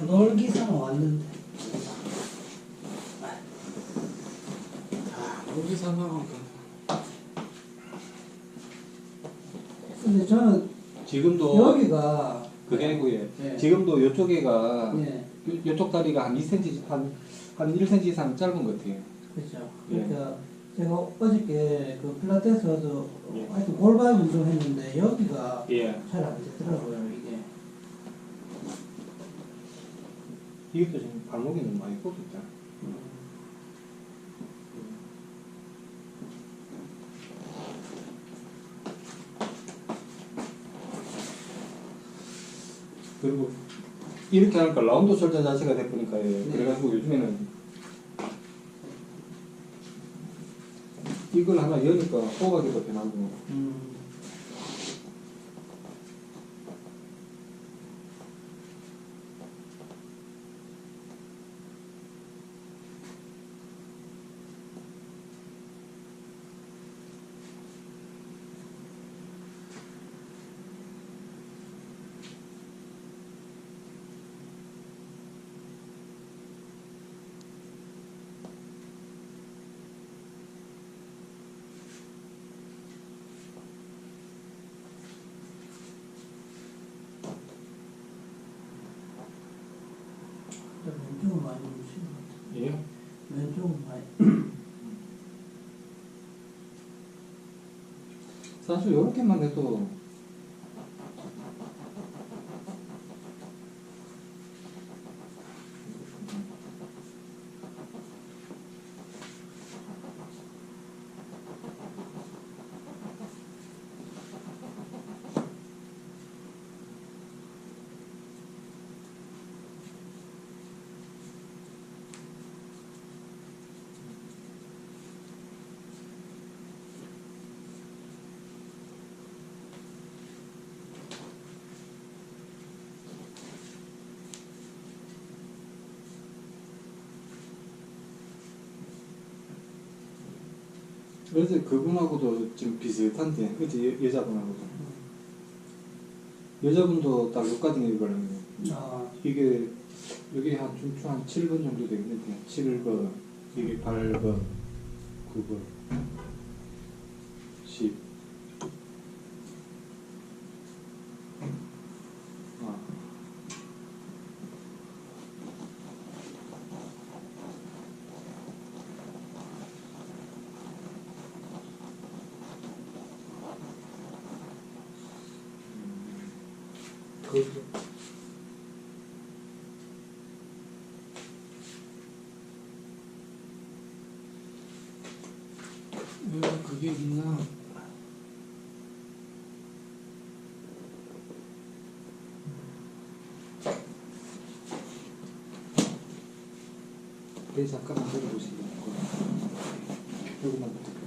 내가 놀기 삼아 왔는데. 상황은 근데 저는 지금도 여기가 그게 아니고 예. 예. 지금도 요쪽에가 예, 요, 요쪽 다리가 한 2cm 한, 한 1cm 이상 짧은 것 같아요. 그렇죠. 예. 그러니까 제가 어저께 그 필라테스 가서 예. 하여튼 골반 운동했는데 여기가 예. 잘안 되더라고요 이게. 이것도 지금 발목이 너무 많이 꺾였다. 그리고 이렇게 하니까 라운드 절자 자체가 돼보니까 예. 네. 그래가지고 요즘에는 이걸 하나 여니까 호각이도 변하고 음. 왼쪽은 많이 무시는 것 같아요. 예. 왼쪽은 많이. 사실 이렇게만 해도 어제 그분하고도 지금 비슷한데 어제 여, 여자분하고도. 여자분도 딱 육가등에 걸렸네요 아, 이게 여기 한 중추 한 7번 정도 되겠는데 7번 이게 8번 9번 왜 그게 있나? 네, 잠깐 만 들어 보시면 요것만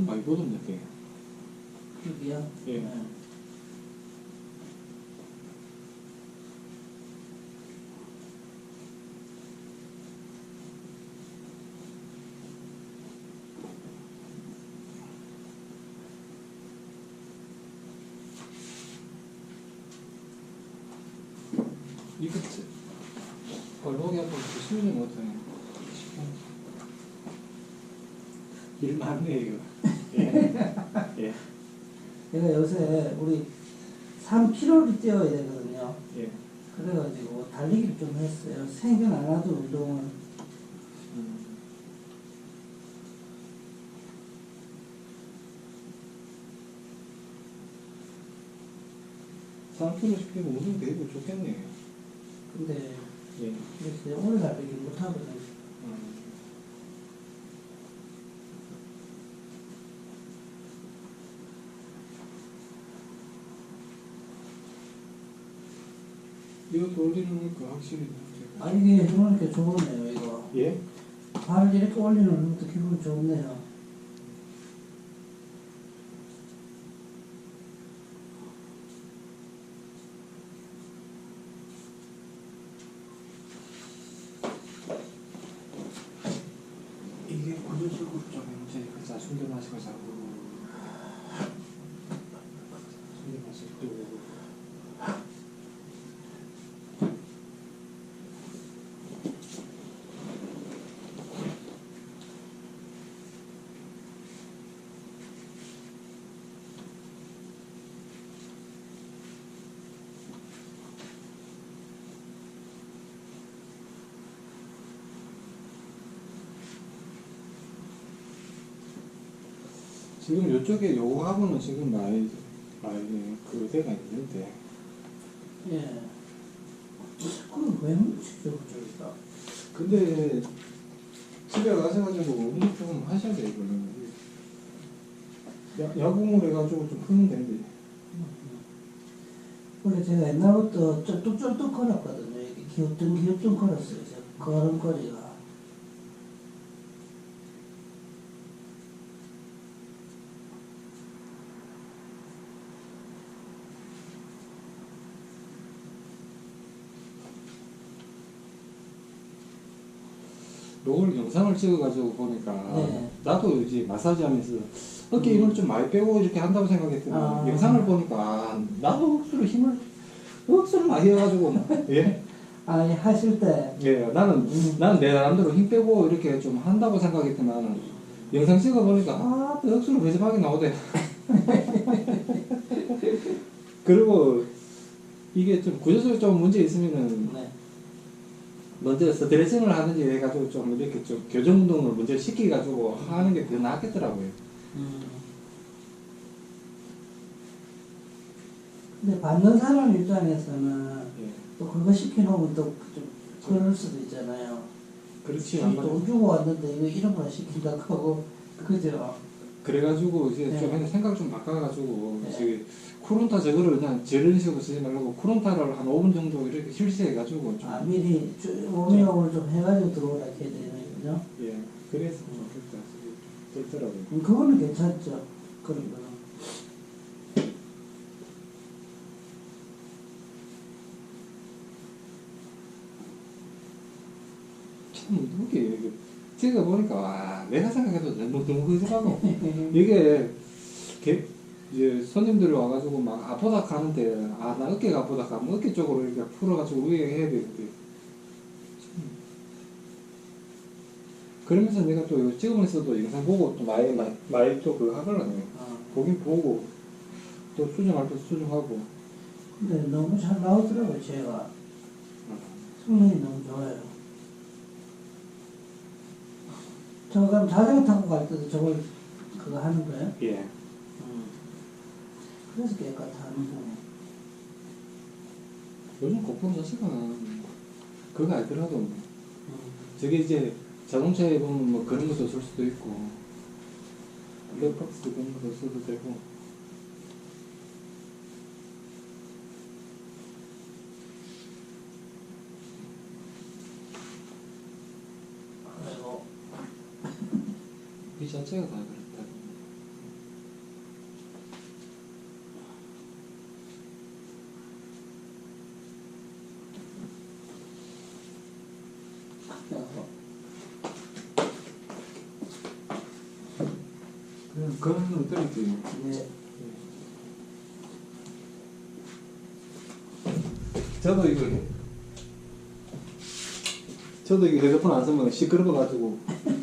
돈 많이 걔. 여기요? 예. 네. 이거 지- 발목이 아파 조심히 못하네. 일 많네 뛰어야 되거든요. 예. 그래가지고 달리기를 좀 했어요. 생긴 안 하도 운동을. 음. 상투를 시키고 운동 되고 좋겠네요. 근데 예. 글쎄 오늘 달리기 못하거든요. 이것도 올리는 거 확실히 문제가. 아니 이게 이렇게 좋네요 이거. 예? 발 이렇게 올리는 것도 기분 좋네요. 이게 구조적으로 좀 문제가 자 숨도 마시고 자고 숨도 마시고 지금 이쪽에 요거하고는 지금 많이 많이 그대가 있는데 예. 그럼 왜 묻히죠 그쪽에다? 근데 집에 가셔가지고 운동 좀 하셔야 돼 이거는 야, 야구물 해가지고 좀 푸면 되는데 원래 제가 옛날부터 쫄뚝쫄뚝 걸었거든요. 이렇게 기우뚱 걸었어요. 저 걸음걸이가. 요걸 영상을 찍어가지고 보니까 네. 나도 이제 마사지 하면서 어깨 힘을 좀 많이 빼고 이렇게 한다고 생각했더니 아. 영상을 보니까 나도 억수로 힘을 억수로 많이 해가지고 예? 아니 하실 때 예, 나는 음. 나는 내 나름대로 힘 빼고 이렇게 좀 한다고 생각했지만 영상 찍어 보니까 아, 또 억수로 배접하게 나오대. 그리고 이게 좀 구조적으로 좀 문제 있으면은 네. 먼저 스트레칭을 하든지 해가지고 좀 이렇게 좀 교정 운동을 먼저 시키가지고 하는 게더 낫겠더라고요. 음. 근데 받는 사람 입장에서는 예. 또 그거 시켜놓으면 또좀 그럴 수도 있잖아요. 그렇지. 돈 주고 왔는데 이거 이런 거 시킨다 하고 그죠? 그래가지고 이제 네. 좀 생각 좀 바꿔가지고 네. 저기 쿠론타 저거를 그냥 저런 식으로 쓰지 말고 쿠론타를 한 5분 정도 이렇게 실시해가지고 좀 아 미리 주- 워밍업을 좀 해가지고 들어오라 해야 되는군요. 예, 그래서 좋겠다. 좋더라고요. 음, 그거는 괜찮죠. 그런 거는. 참 이게 제가 보니까 와, 내가 생각해도 너무 너무 그지하고 이게 개, 이제 손님들이 와가지고 막 아프다 가는데 아 나 어깨가 아프다 가면 어깨 쪽으로 이렇게 풀어가지고 위에 해야 되는데 참. 그러면서 내가 또 찍으면서도 영상 보고 또 많이 많이, 많이 또 그거 하거든요. 어. 보긴 보고 또 수정할 때 수정하고 근데 너무 잘 나오더라고요, 제가. 성능이 너무 좋아요. 저 그럼 자전거 타고 갈 때도 저걸 그거 하는 거예요? 예. 음. 그래서 깨끗하는 거네. 요즘 고품 자체가 그거 아니더라도 음. 저게 이제 자동차에 보면 뭐 그런 것도 쓸 수도 있고 블랙박스 그런 것도 써도 되고 이 자체가 다 그렇다. 그냥 그런 건 떨리지. 네. 저도 이거 저도 이거 헤드폰 안 쓰면 시끄러워 가지고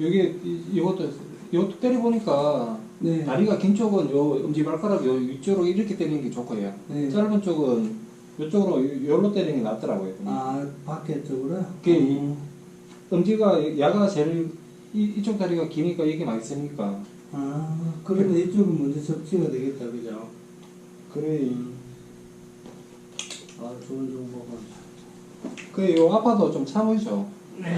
여기 이- 이것도 이것도 때려 보니까 네. 다리가 긴 쪽은 요 엄지 발가락 요 위쪽으로 이렇게 때리는 게 좋고요. 네. 짧은 쪽은 이쪽으로 요로 때리는 게 낫더라고요. 아, 밖에 쪽으로? 이- 어. 엄지가 야가 제일 이, 이쪽 다리가 기니까 이게 많이 쓰니까 아, 그러면 이쪽은 먼저 접지가 되겠다, 그죠? 그래 아, 좋은 정보가. 그요 아파도 좀 참으죠. 네.